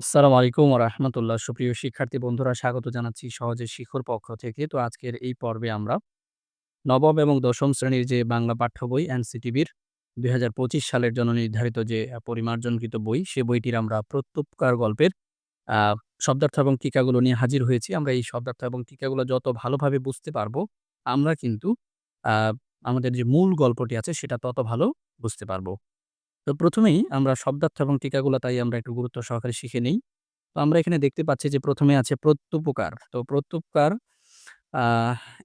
আসসালামু আলাইকুম রাহমাতুল্লাহ। সুপ্রিয় শিক্ষার্থী বন্ধুরা স্বাগত জানাচ্ছি সহজে শিখর পক্ষ থেকে। তো আজকের এই পর্বে আমরা নবম এবং দশম শ্রেণির যে বাংলা পাঠ্য বই এনসিটিবির ২০২৫ সালের জন্য নির্ধারিত যে পরিমার্জনকৃত বই, সে বইটির আমরা প্রত্যুপকার গল্পের শব্দার্থ এবং টিকাগুলো নিয়ে হাজির হয়েছি। আমরা এই শব্দার্থ এবং টিকাগুলো যত ভালোভাবে বুঝতে পারব, আমরা কিন্তু আমাদের যে মূল গল্পটি আছে সেটা তত ভালো বুঝতে পারব। তো প্রথমেই আমরা শব্দার্থ এবং টিকাগুলো তাই আমরা একটু গুরুত্ব সহকারে শিখে নিই তো আমরা এখানে দেখতে পাচ্ছি যে প্রথমে আছে প্রত্যুপকার। তো প্রত্যুপকার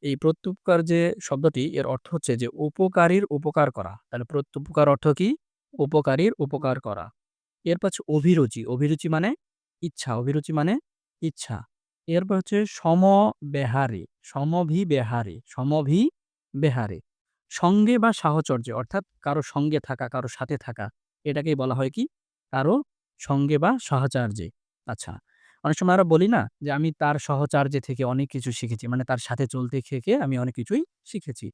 এই প্রত্যুপকার যে শব্দটি এর অর্থ হচ্ছে যে উপকারীর উপকার করা। তাহলে প্রত্যুপকার অর্থ কি? উপকারীর উপকার করা। এরপর হচ্ছে অভিরুচি। অভিরুচি মানে ইচ্ছা। অভিরুচি মানে ইচ্ছা। এরপর হচ্ছে সমবেহারে, সমভিবেহারে, সমভিবেহারে। সঙ্গে বা সাহচর্যে অর্থাৎ কারও সঙ্গে থাকা, কারও সাথে থাকা। এটাকেই বলা হয় কি? কারও সঙ্গে বা সাহচর্যে। আচ্ছা। অনেক সময় আমরা বলি না যে আমি তার সহচার্যে থেকে অনেক কিছু শিখেছি। মানে তার সাথে চলতে থেকে আমি অনেক কিছুই শিখেছি।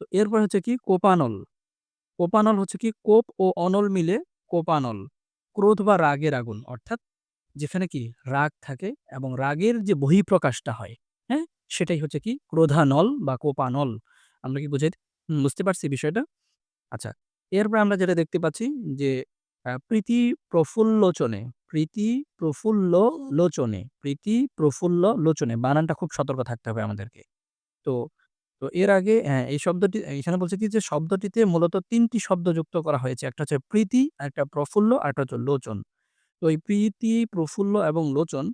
তো এরপর হচ্ছে কি কোপানল। কোপানল হচ্ছে কি কোপ ও অনল মিলে কোপানল। ক্রোধ বা রাগের আগুন। অর্থাৎ যেখানে কি রাগ থাকে এবং রাগের যে বহিঃপ্রকাশটা হয়, হ্যাঁ? সেটাই হচ্ছে কি ক্রোধানল বা কোপানল। আমরা কি বুঝাই বুঝতে পারছি বিষয়টা? আচ্ছা। এরপর আমরা যেটা দেখতে পাচ্ছি যে প্রীতি প্রফুল্লোচনে, প্রীতি প্রফুল্ল লোচনে, প্রীতি প্রফুল্ল লোচনে। বানানটা খুব সতর্ক থাকতে হবে আমাদেরকে। তো, তো এর আগে এই শব্দটি এখানে বলছে কি যে শব্দটিতে মূলত তিনটি শব্দ যুক্ত করা হয়েছে। একটা হচ্ছে প্রীতি, আরেকটা প্রফুল্ল, আর একটা হচ্ছে লোচন। তো এই প্রীতি, প্রফুল্ল এবং লোচন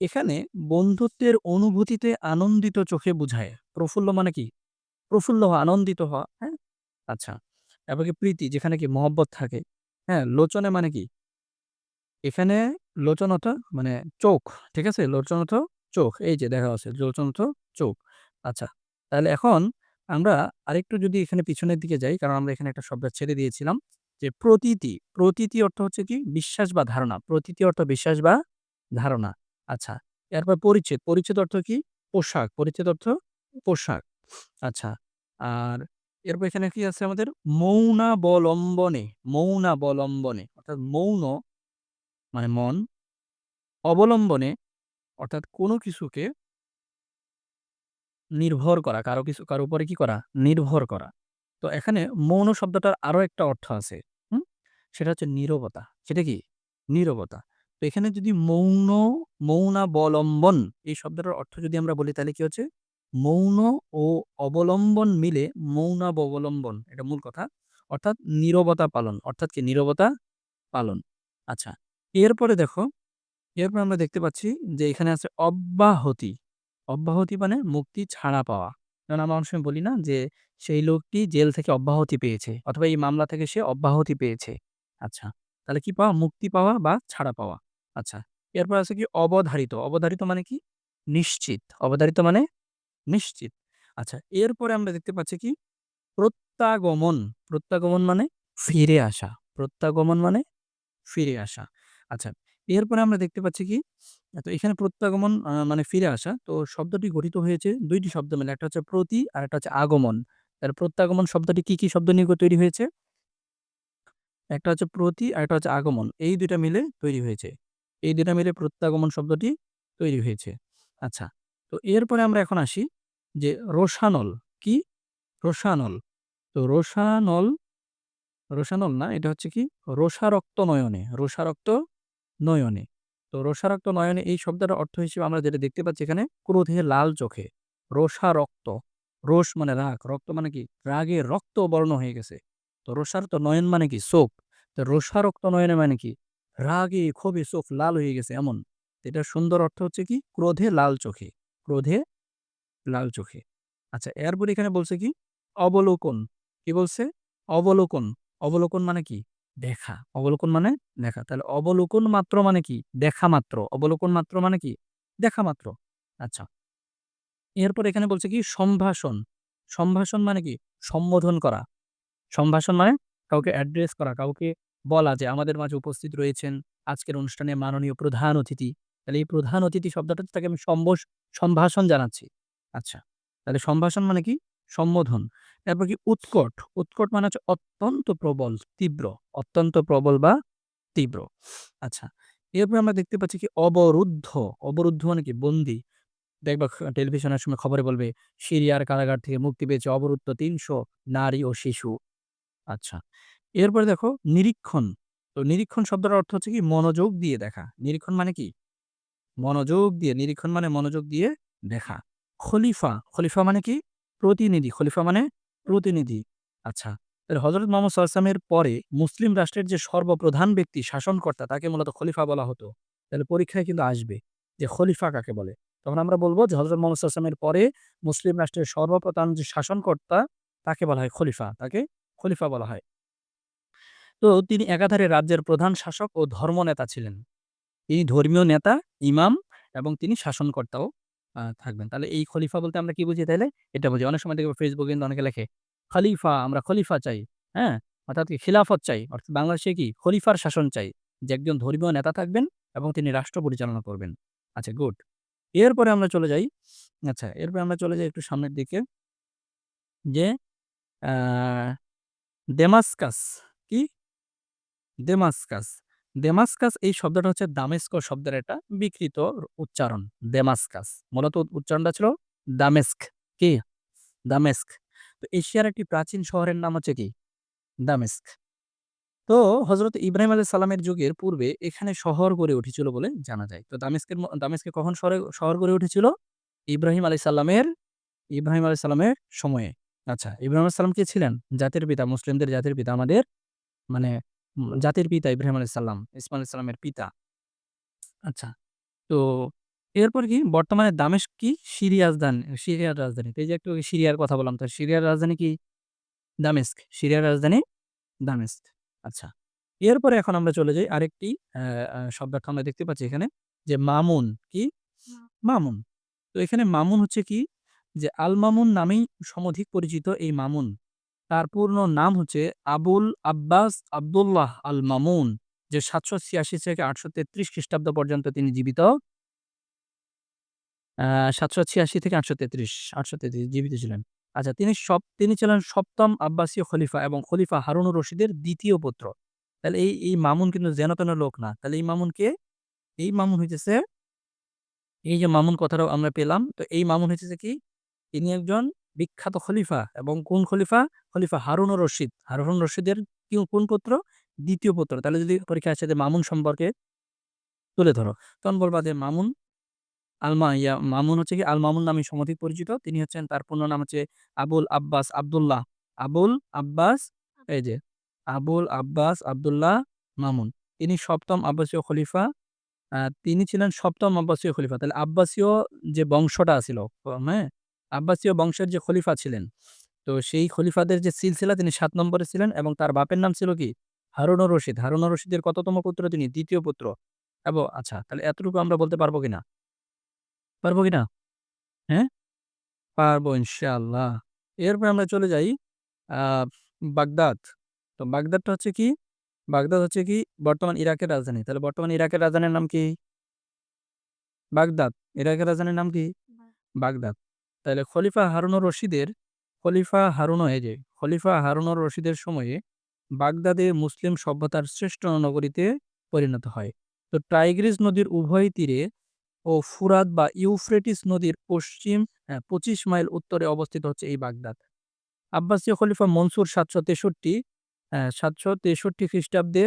এখানে বন্ধুত্বের অনুভূতিতে আনন্দিত চোখে বুঝায়। প্রফুল্ল মানে কি? প্রফুল্ল হওয়া, আনন্দিত হওয়া, হ্যাঁ? আচ্ছা। এরপর কি প্রীতি যেখানে কি মহব্বত থাকে, হ্যাঁ? লোচনে মানে কি? এখানে লোচন অর্থ মানে চোখ, ঠিক আছে? লোচন অর্থ চোখ। এই যে দেখা যাচ্ছে লোচন অর্থ চোখ। আচ্ছা। তাহলে এখন আমরা আরেকটু যদি এখানে পিছনের দিকে যাই, কারণ আমরা এখানে একটা শব্দ ছেড়ে দিয়েছিলাম যে প্রতীতি। প্রতীতি অর্থ হচ্ছে কি? বিশ্বাস বা ধারণা। প্রতীতি অর্থ বিশ্বাস বা ধারণা। আচ্ছা। এরপর পরিচ্ছেদ। পরিচ্ছেদ অর্থ কি? পোশাক। পরিচ্ছেদ অর্থ পোশাক। আচ্ছা। আর এরপর এখানে কি আছে আমাদের? মৌনাবলম্বনে, মৌনাবলম্বনে অর্থাৎ মৌন মানে মন, অবলম্বনে অর্থাৎ কোনো কিছুকে নির্ভর করা, কারও কিছু কারও উপরে কি করা? নির্ভর করা। তো এখানে মৌন শব্দটার আরও একটা অর্থ আছে। হুম? সেটা হচ্ছে নীরবতা। সেটা কি? নীরবতা। তো এখানে যদি মৌন, মৌনাবলম্বন এই শব্দটার অর্থ যদি আমরা বলি তাহলে কি হচ্ছে? মৌন ও অবলম্বন মিলে মৌনাবলম্বন। এটা মূল কথা। অর্থাৎ নীরবতা পালন। অর্থাৎ কি? নীরবতা পালন। আচ্ছা। এরপরে দেখো, এরপর আমরা দেখতে পাচ্ছি যে এখানে আছে অব্যাহতি। অব্যাহতি মানে মুক্তি ছাড়া পাওয়া। যেমন আমরা অনেক সময় বলি না যে সেই লোকটি জেল থেকে অব্যাহতি পেয়েছে অথবা এই মামলা থেকে সে অব্যাহতি পেয়েছে। আচ্ছা। তাহলে কি পাওয়া? মুক্তি পাওয়া বা ছাড়া পাওয়া। আচ্ছা। এরপর আছে কি অবধারিত। অবধারিত মানে কি? নিশ্চিত। অবধারিত মানে নিশ্চিত। আচ্ছা। এরপরে আমরা দেখতে পাচ্ছি কি? প্রত্যাগমন। প্রত্যাগমন মানে ফিরে আসা। প্রত্যাগমন মানে ফিরে আসা। আচ্ছা। এরপরে আমরা দেখতে পাচ্ছি কি? তো এখানে প্রত্যাগমন মানে ফিরে আসা। তো শব্দটি গঠিত হয়েছে দুইটি শব্দ মিলে। একটা হচ্ছে প্রতি আর একটা হচ্ছে আগমন। তাহলে প্রত্যাগমন শব্দটি কি, কি শব্দ নিয়ে তৈরি হয়েছে? একটা হচ্ছে প্রতি আর একটা হচ্ছে আগমন। এই দুইটা মিলে তৈরি হয়েছে। এই ২ টা মিলে প্রত্যাগমন শব্দটি তৈরি হয়েছে। আচ্ছা। তো এরপরে আমরা এখন আসি যে রোষানল। কি? রোষানল। তো রোষানল, রোষানল না এটা হচ্ছে কি? রোষারক্ত নয়নে, রোষারক্ত নয়নে। তো রোষারক্ত নয়নে এই শব্দটার অর্থ হিসেবে আমরা যেটা দেখতে পাচ্ছি এখানে ক্রোধে লাল চোখে। রোষারক্ত। রোষ মানে রাগ, রক্ত মানে কি? রাগে রক্ত বর্ণ হয়ে গেছে। তো রোষারক্ত নয়ন মানে কি? চোখ। তো রোষারক্ত নয়নে মানে কি? রাগে ক্ষোভে চোখ লাল হয়ে গেছে এমন। এটা সুন্দর অর্থ হচ্ছে কি? ক্রোধে লাল চোখে। ক্রোধে লাল চোখে। আচ্ছা এরপর এখানে বলছে কি? অবলোকন। কি বলছে? অবলোকন। অবলোকন মানে কি? দেখা। অবলোকন মানে দেখা। তাহলে অবলোকন মাত্র মানে কি? দেখা মাত্র। অবলোকন মাত্র মানে কি? দেখা মাত্র। আচ্ছা। এরপর এখানে বলছে কি? সম্ভাষণ। সম্ভাষণ মানে কি? সম্বোধন করা। সম্ভাষণ মানে কাউকে অ্যাড্রেস করা, কাউকে বলা যে আমাদের মাঝে উপস্থিত রয়েছেন আজকের অনুষ্ঠানে মাননীয় প্রধান অতিথি। তাহলে এই প্রধান অতিথি শব্দটা তাকে আমি সম্বোস সম্ভাষণ জানাচ্ছি। আচ্ছা। তাহলে সম্ভাষণ মানে কি? সম্বোধন। এরপর কি উৎকট। উৎকট মানে হচ্ছে অত্যন্ত প্রবল, তীব্র। অত্যন্ত প্রবল বা তীব্র। আচ্ছা। এরপরে আমরা দেখতে পাচ্ছি কি অবরুদ্ধ। অবরুদ্ধ মানে কি বন্দি দেখবা টেলিভিশনের সময় খবরে বলবে সিরিয়ার কারাগার থেকে মুক্তি পেয়েছে অবরুদ্ধ ৩০০ নারী ও শিশু। আচ্ছা। এরপরে দেখো নিরীক্ষণ। তো নিরীক্ষণ শব্দটার অর্থ হচ্ছে কি মনোযোগ দিয়ে দেখা। নিরীক্ষণ মানে কি? মনোযোগ দিয়ে নিরীক্ষণ মানে মনোযোগ দিয়ে দেখা। খলিফা, খলিফা মানে কি? প্রতিনিধি। খলিফা মানে প্রতিনিধি। আচ্ছা। হযরত মুহাম্মদ সাঃ এর পরে মুসলিম রাষ্ট্রের যে সর্বপ্রধান ব্যক্তি শাসনকর্তা তাকে মূলত খলিফা বলা হতো। তাহলে পরীক্ষায় কিন্তু আসবে যে খলিফা কাকে বলে? তখন আমরা বলব যে হজরত মোহাম্মদ সাঃ এর পরে মুসলিম রাষ্ট্রের সর্বপ্রধান যে শাসনকর্তা তাকে বলা হয় খলিফা। তাকে খলিফা বলা হয়। তো তিনি একাধারে রাজ্যের প্রধান শাসক ও ধর্মনেতা ছিলেন। তিনি ধর্মীয় নেতা, ইমাম এবং তিনি শাসনকর্তাও থাকবেন। তাহলে এই খলিফা বলতে আমরা কি বুঝি তাহলে এটা বুঝি। অনেক সময় দেখবে ফেসবুকে কিন্তু অনেকে লেখে, "খলিফা, আমরা খলিফা চাই।" হ্যাঁ? অর্থাৎ কি খিলাফত চাই। অর্থাৎ বাংলাদেশে কি খলিফার শাসন চাই। যে একজন ধর্মীয় নেতা থাকবেন এবং তিনি রাষ্ট্র পরিচালনা করবেন। আচ্ছা গুড। এরপরে আমরা চলে যাই আচ্ছা, এরপরে আমরা চলে যাই একটু সামনের দিকে। যে ডেমাসকাস কি? ডেমাসকাস। ডেমাসকাস এই শব্দটা হচ্ছে দামেস্ক শব্দের একটা বিকৃত উচ্চারণ। ডেমাসকাস। মূলত উচ্চারণটা ছিল দামেস্ক। কি? দামেস্ক। তো এশিয়ার একটি প্রাচীন শহরের নাম হচ্ছে কি? দামেস্ক। তো হযরত ইব্রাহিম আলাইহিস সালামের যুগের পূর্বে এখানে শহর গড়ে উঠেছিল বলে জানা যায়। তো দামেস্কের দামেস্কে কখন শহরে শহর গড়ে উঠেছিল? ইব্রাহিম আলাইহিস সালামের ইব্রাহিম আলাইহিস সালামের সময়ে। আচ্ছা, ইব্রাহিম সালাম কে ছিলেন? জাতির পিতা, মুসলিমদের জাতির পিতা। আমাদের মানে জাতির পিতা ইব্রাহিম আলাইহিস সালাম, ইসমাইল আলাইহিস সালামের পিতা। আচ্ছা। তো এরপর কি বর্তমানে দামেস্ক কি? সিরিয়ার দান সিরিয়ার রাজধানী। এই যে একটু সিরিয়ার কথা বললাম। তো সিরিয়ার রাজধানী কি? দামেস্ক। সিরিয়ার রাজধানী দামেস্ক। আচ্ছা। এরপরে এখন আমরা চলে যাই আরেকটি শব্দার্থ আমরা দেখতে পাচ্ছি এখানে যে মামুন। কি? মামুন। তো এখানে মামুন হচ্ছে কি? যে আল মামুন নামেই সমধিক পরিচিত এই মামুন। তার পূর্ণ নাম হচ্ছে আবুল আব্বাস আব্দুল্লাহ আল মামুন। যে ৭৮৬ থেকে ৮৩৩ খ্রিস্টাব্দ পর্যন্ত তিনি জীবিত আ ৭৮৬ থেকে ৮৩৩, ৮৩৩ জীবিত ছিলেন। আচ্ছা তিনি সব তিনি ছিলেন ৭ম আব্বাসীয় খলিফা এবং খলিফা হারুন রশিদের দ্বিতীয় পুত্র। তাহলে এই, এই মামুন কিন্তু যেন তেন লোক না। তাহলে এই মামুন কে? এই মামুন হইতেছে এই যে মামুন কথাটাও আমরা পেলাম। তো এই মামুন হইতেছে কি? তিনি একজন বিখ্যাত খলিফা এবং কোন খলিফা? খলিফা হারুনুর রশিদ। হারুনুর রশিদের কোন পুত্র? ২য় পুত্র। তাহলে যদি পরীক্ষায় আসে যে মামুন সম্পর্কে তুলে ধরো। তখন বলবা যে মামুন আলমা ইয়া মামুন হচ্ছে কি আল মামুন নামে সমধিক পরিচিত। তিনি হচ্ছেন তার পূর্ণ নাম হচ্ছে আবুল আব্বাস আবদুল্লাহ আবুল আব্বাস এই যে আবুল আব্বাস আব্দুল্লাহ মামুন। তিনি সপ্তম আব্বাসীয় খলিফা। তিনি ছিলেন সপ্তম আব্বাসীয় খলিফা। তাহলে আব্বাসীয় যে বংশটা ছিল, হ্যাঁ? আব্বাসীয় বংশের যে খলিফা ছিলেন, তো সেই খলিফাদের যে সিলসিলা তিনি সাত নম্বরে ছিলেন এবং তার বাপের নাম ছিল কি? হারুনুর রশিদ। হারুনুর রশিদের কততম পুত্র তিনি? দ্বিতীয় পুত্র। এব আচ্ছা তাহলে এতটুকু আমরা বলতে পারব কিনা? পারব কিনা? হ্যাঁ? পারব ইনশাআল্লাহ। এরপরে আমরা চলে যাই বাগদাদ। তো বাগদাদটা হচ্ছে কি? বাগদাদ হচ্ছে কি? বর্তমান ইরাকের রাজধানী। তাহলে বর্তমান ইরাকের রাজধানীর নাম কি? বাগদাদ। ইরাকের রাজধানীর নাম কি? বাগদাদ। তাহলে খলিফা হারুনুর রশিদের, খলিফা হারুন এই যে, খলিফা হারুনুর রশিদের সময়ে বাগদাদে মুসলিম সভ্যতার শ্রেষ্ঠ নগরীতে পরিণত হয়। তো টাইগ্রিস নদীর উভয় তীরে ও ফুরাত বা ইউফ্রেটিস নদীর পশ্চিম হ্যাঁ ২৫ মাইল উত্তরে অবস্থিত হচ্ছে এই বাগদাদ। আব্বাসীয় খলিফা মনসুর ৭৬৩ হ্যাঁ ৭৬৩ খ্রিস্টাব্দে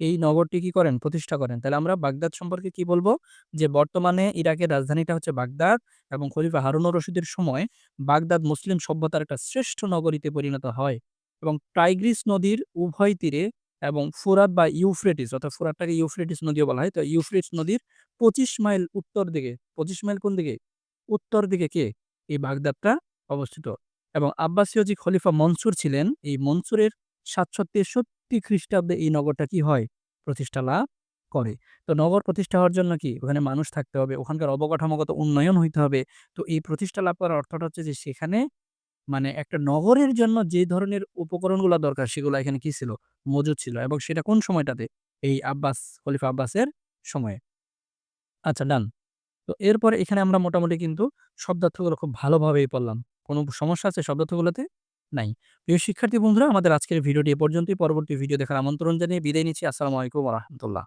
এই নগরটি কি করেন? প্রতিষ্ঠা করেন। তাহলে আমরা বাগদাদ সম্পর্কে কি বলব? যে বর্তমানে ইরাকের রাজধানীটা হচ্ছে বাগদাদ এবং খলিফা হারুন রশিদের সময় বাগদাদ মুসলিম সভ্যতার একটা শ্রেষ্ঠ নগরীতে পরিণত হয় এবং টাইগ্রিস নদীর উভয় তীরে এবং ফুরাত বা ইউফ্রেটিস অর্থাৎ ফুরাতটাকে ইউফ্রেটিস নদীও বলা হয়। তো ইউফ্রেটিস নদীর ২৫ মাইল উত্তর দিকে ২৫ মাইল কোন দিকে? উত্তর দিকে কে? এই বাগদাদটা অবস্থিত। এবং আব্বাসীয় যে খলিফা মনসুর ছিলেন, এই মনসুরের ৭৬৩ খ্রিস্টাব্দে এই নগরটা কি হয়? প্রতিষ্ঠা লাভ করে। তো নগর প্রতিষ্ঠা হওয়ার জন্য কি? ওখানে মানুষ থাকতে হবে, ওখানকার অবকাঠামোগত উন্নয়ন হইতে হবে। তো এই প্রতিষ্ঠা লাভ করার অর্থটা হচ্ছে যে সেখানে মানে একটা নগরের জন্য যে ধরনের উপকরণগুলো দরকার সেগুলা এখানে কি ছিল? মজুদ ছিল এবং সেটা কোন সময়টাতে? এই আব্বাস খলিফা আব্বাসের সময়ে। আচ্ছা ডান। তো এরপরে এখানে আমরা মোটামুটি কিন্তু শব্দার্থগুলো খুব ভালোভাবেই পড়লাম। কোনো সমস্যা আছে শব্দার্থগুলোতে? নাই। প্রিয় শিক্ষার্থী বন্ধুরা, আমাদের আজকের ভিডিওটি এ পর্যন্তই। পরবর্তী ভিডিও দেখার আমন্ত্রণ জানিয়ে বিদায় নিচ্ছি। আসসালামু আলাইকুম রাহমাতুল্লাহ।